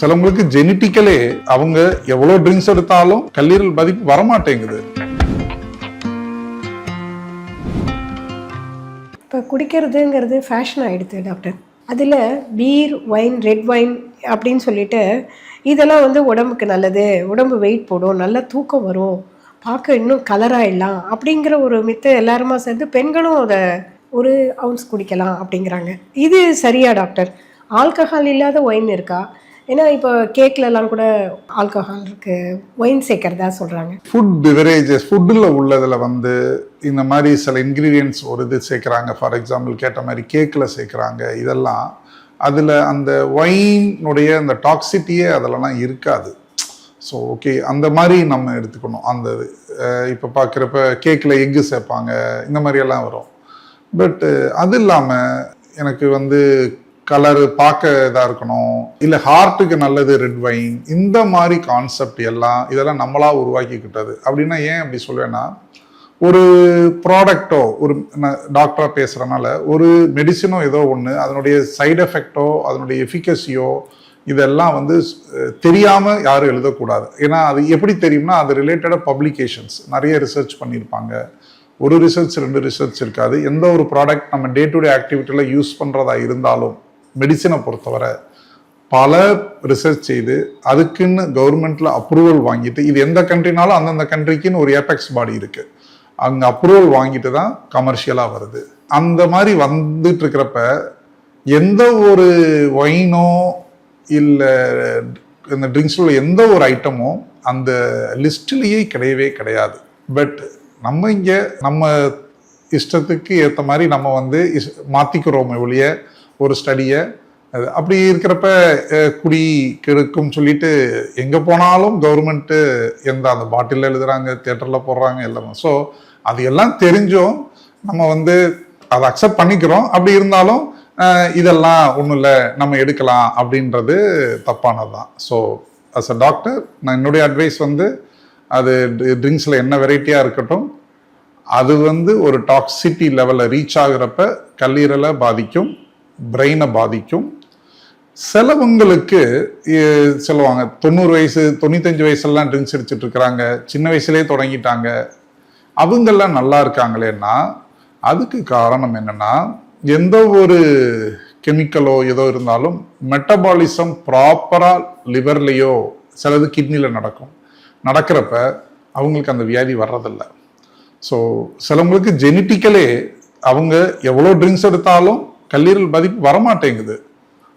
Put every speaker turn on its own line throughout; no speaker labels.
சிலவங்களுக்கு ஜெனட்டிக்கலே அவங்க எவ்வளோ ட்ரிங்க்ஸ் எடுத்தாலும் கல்லீரல் பாதிப்பு வரமாட்டேங்குது.
இப்போ குடிக்கிறதுங்கிறது ஃபேஷன் ஆகிடுது டாக்டர் அதில் பீர் ஒயின் ரெட் ஒயின் அப்படின்னு சொல்லிட்டு இதெல்லாம் வந்து உடம்புக்கு நல்லது உடம்பு வெயிட் போடும் நல்ல தூக்கம் வரும் பார்க்க இன்னும் கலராகிடலாம் அப்படிங்கிற ஒரு மித்த எல்லாருமா சேர்ந்து பெண்களும் அதை ஒரு அவுன்ஸ் குடிக்கலாம் அப்படிங்கிறாங்க. இது சரியா டாக்டர் ஆல்கஹால் இல்லாத ஒயின் இருக்கா? ஏன்னா இப்போ கேக்லலாம் கூட ஆல்கஹால் இருக்கு. ஒயின் சேர்க்கறதா சொல்கிறாங்க
ஃபுட் பிவரேஜஸ் ஃபுட்டில் உள்ளதில் வந்து இந்த மாதிரி சில இன்க்ரீடியன்ட்ஸ் ஒரு இது சேர்க்குறாங்க. ஃபார் எக்ஸாம்பிள் கேட்ட மாதிரி கேக்கில் சேர்க்குறாங்க. இதெல்லாம் அதில் அந்த ஒயினுடைய அந்த டாக்ஸிட்டியே அதிலலாம் இருக்காது. ஸோ ஓகே அந்த மாதிரி நம்ம எடுத்துக்கணும். அந்த இது இப்போ பார்க்குறப்ப கேக்கில் எக்கு சேர்ப்பாங்க. இந்த மாதிரியெல்லாம் வரும். பட் அது இல்லாமல் எனக்கு வந்து கலரு பார்க்க இதாக இருக்கணும். இல்லை ஹார்ட்டுக்கு நல்லது ரெட் வைன் இந்த மாதிரி கான்செப்ட் எல்லாம் இதெல்லாம் நம்மளாக உருவாக்கிக்கிட்டது. அப்படின்னா ஏன் அப்படி சொல்வேன்னா ஒரு ப்ராடக்டோ ஒரு டாக்டராக பேசுகிறனால ஒரு மெடிசனோ ஏதோ ஒன்று அதனுடைய சைடு எஃபெக்டோ அதனுடைய எஃபிகசியோ இதெல்லாம் வந்து தெரியாமல் யாரும் எழுதக்கூடாது. ஏன்னா அது எப்படி தெரியும்னா அது ரிலேட்டடாக பப்ளிகேஷன்ஸ் நிறைய ரிசர்ச் பண்ணியிருப்பாங்க. ஒரு ரிசர்ச் ரெண்டு ரிசர்ச் இருக்காது. எந்த ஒரு ப்ராடக்ட் நம்ம டே டு டே ஆக்டிவிட்டியில் யூஸ் பண்ணுறதா இருந்தாலும் மெடிசினை பொறுத்தவரை பல ரிசர்ச் செய்து அதுக்குன்னு கவர்மெண்ட்ல அப்ரூவல் வாங்கிட்டு இது எந்த கண்ட்ரினாலும் அந்தந்த கண்ட்ரிக்குன்னு ஒரு ஏபெக்ஸ் பாடி இருக்கு. அங்கே அப்ரூவல் வாங்கிட்டு தான் கமர்ஷியலாக வருது. அந்த மாதிரி வந்துட்டு இருக்கிறப்ப எந்த ஒரு ஒயினோ இல்லை இந்த ட்ரிங்க்ஸில் எந்த ஒரு ஐட்டமும் அந்த லிஸ்ட்லேயே கிடையவே கிடையாது. பட் நம்ம இங்கே நம்ம இஷ்டத்துக்கு ஏற்ற மாதிரி நம்ம வந்து இஸ் மாற்றிக்கிறோமே ஒழிய ஒரு ஸ்டடியை அப்படி இருக்கிறப்ப குடி கெடுக்கும் சொல்லிட்டு எங்கே போனாலும் கவர்மெண்ட்டு எந்த அந்த பாட்டிலில் எழுதுகிறாங்க தேட்டரில் போடுறாங்க எல்லாமே. ஸோ அது எல்லாம் தெரிஞ்சும் நம்ம வந்து அதை அக்செப்ட் பண்ணிக்கிறோம். அப்படி இருந்தாலும் இதெல்லாம் ஒன்றும் இல்லை நம்ம எடுக்கலாம் அப்படின்றது தப்பானது தான் ஸோ அஸ் அ டாக்டர் நான் என்னுடைய அட்வைஸ் வந்து அது ட்ரிங்க்ஸில் என்ன வெரைட்டியாக இருக்கட்டும் அது வந்து ஒரு டாக்ஸிட்டி லெவலில் ரீச் ஆகுறப்ப கல்லீரலை பாதிக்கும். பிரெயினை பாதிக்கும். சிலவங்களுக்கு சொல்லுவாங்க தொண்ணூறு வயசு தொண்ணூத்தஞ்சு வயசுலாம் ட்ரிங்க்ஸ் அடிச்சுட்டு இருக்கிறாங்க சின்ன வயசுலேயே தொடங்கிட்டாங்க. அவங்கெல்லாம் நல்லா இருக்காங்களேன்னா அதுக்கு காரணம் என்னன்னா எந்த ஒரு கெமிக்கலோ ஏதோ இருந்தாலும் மெட்டபாலிசம் ப்ராப்பராக லிவர்லேயோ சிலது கிட்னியில் நடக்கும். நடக்கிறப்ப அவங்களுக்கு அந்த வியாதி வர்றதில்ல. ஸோ சிலவங்களுக்கு ஜெனட்டிக்கலே அவங்க எவ்வளோ ட்ரிங்க்ஸ் எடுத்தாலும் கல்லீரல் பாதிப்பு வரமாட்டேங்குது.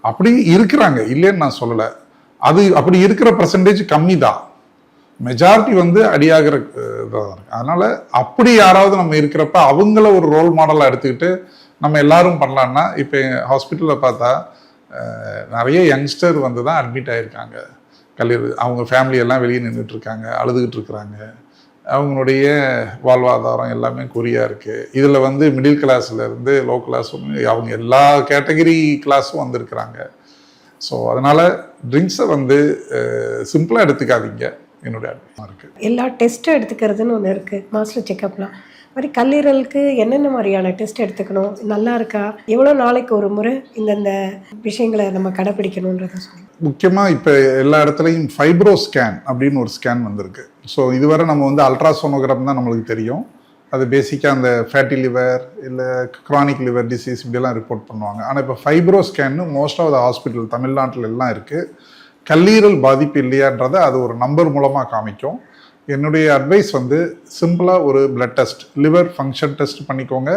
அப்படி இருக்கிறாங்க. இல்லைன்னு நான் சொல்லலை. அது அப்படி இருக்கிற பர்சன்டேஜ் கம்மி தான் மெஜாரிட்டி வந்து அடியாகிற இதாக இருக்கு அதனால அப்படி யாராவது நம்ம இருக்கிறப்ப அவங்கள ஒரு ரோல் மாடலாக எடுத்துக்கிட்டு நம்ம எல்லாரும் பண்ணலான்னா இப்போ ஹாஸ்பிட்டலில் பார்த்தா நிறைய யங்ஸ்டர் வந்து தான் அட்மிட் ஆகிருக்காங்க கல்லீரல் அவங்க ஃபேமிலியெல்லாம் வெளியே நின்றுட்டு இருக்காங்க அழுதுகிட்டு இருக்கிறாங்க. அவங்களுடைய வாழ்வாதாரம் எல்லாமே குறியாக இருக்குது இதில் வந்து மிடில் கிளாஸ்லேருந்து லோ கிளாஸ் அவங்க எல்லா கேட்டகரி கிளாஸும் வந்திருக்கிறாங்க. ஸோ அதனால் ட்ரிங்க்ஸை வந்து சிம்பிளாக எடுத்துக்காதீங்க. என்னுடைய அனுபவம் இருக்குது
எல்லா டெஸ்ட்டும் எடுத்துக்கிறதுன்னு ஒன்று இருக்குது மாஸ்டர் செக்கப்லாம் மாதிரி கல்லீரலுக்கு என்னென்ன மாதிரியான டெஸ்ட் எடுத்துக்கணும்? நல்லா இருக்கா? எவ்வளோ நாளைக்கு ஒரு முறை இந்தந்த விஷயங்களை நம்ம கடைப்பிடிக்கணுன்றத சொல்லி
முக்கியமாக இப்போ எல்லா இடத்துலையும் ஃபைப்ரோ ஸ்கேன் அப்படின்னு ஒரு ஸ்கேன் வந்திருக்கு. ஸோ இதுவரை நம்ம வந்து அல்ட்ராசோனோகிராம் தான் நம்மளுக்கு தெரியும். அது பேசிக்காக அந்த ஃபேட்டி லிவர் இல்லை க்ரானிக் லிவர் டிசீஸ் இப்படிலாம் ரிப்போர்ட் பண்ணுவாங்க. ஆனால் இப்போ ஃபைப்ரோ ஸ்கேன்னு மோஸ்ட் ஆஃப் த ஹாஸ்பிட்டல் தமிழ்நாட்டில் எல்லாம் இருக்குது கல்லீரல் பாதிப்பு இல்லையான்றதை அது ஒரு நம்பர் மூலமாக காமிக்கும். என்னுடைய அட்வைஸ் வந்து சிம்பிளாக ஒரு blood test liver function test பண்ணிக்கோங்க.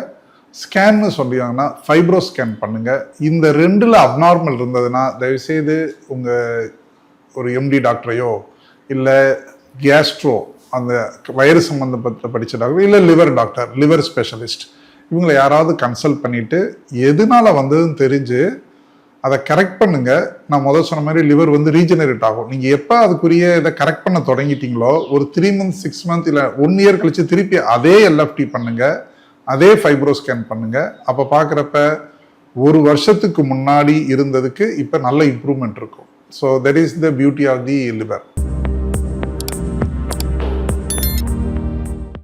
ஸ்கேன்னு சொல்லியாங்கன்னா ஃபைப்ரோ ஸ்கேன் பண்ணுங்கள் இந்த ரெண்டில் அப்நார்மல் இருந்ததுன்னா தயவுசெய்து உங்கள் ஒரு எம்டி டாக்டரையோ இல்லை கேஸ்ட்ரோ அந்த வயிறு சம்மந்தப்பட்ட படித்த டாக்டர் இல்லை லிவர் டாக்டர் லிவர் ஸ்பெஷலிஸ்ட் இவங்களை யாராவது கன்சல்ட் பண்ணிவிட்டு எதனால் வந்ததுன்னு தெரிஞ்சு அதை கரெக்ட் பண்ணுங்க. நான் முதல் சொன்ன மாதிரி லிவர் வந்து ரீஜெனரேட் ஆகும். நீங்கள் எப்போ அதுக்குரிய இதை கரெக்ட் பண்ண தொடங்கிட்டீங்களோ ஒரு த்ரீ மந்த் சிக்ஸ் மந்த் இல்லை ஒன் இயர் கழிச்சு திருப்பி அதே எல்எஃப்டி பண்ணுங்க. அதே ஃபைப்ரோ ஸ்கேன் பண்ணுங்க. அப்போ பார்க்குறப்ப ஒரு வருஷத்துக்கு முன்னாடி இருந்ததுக்கு இப்போ நல்ல இம்ப்ரூவ்மெண்ட் இருக்கும். So that is the beauty of the liver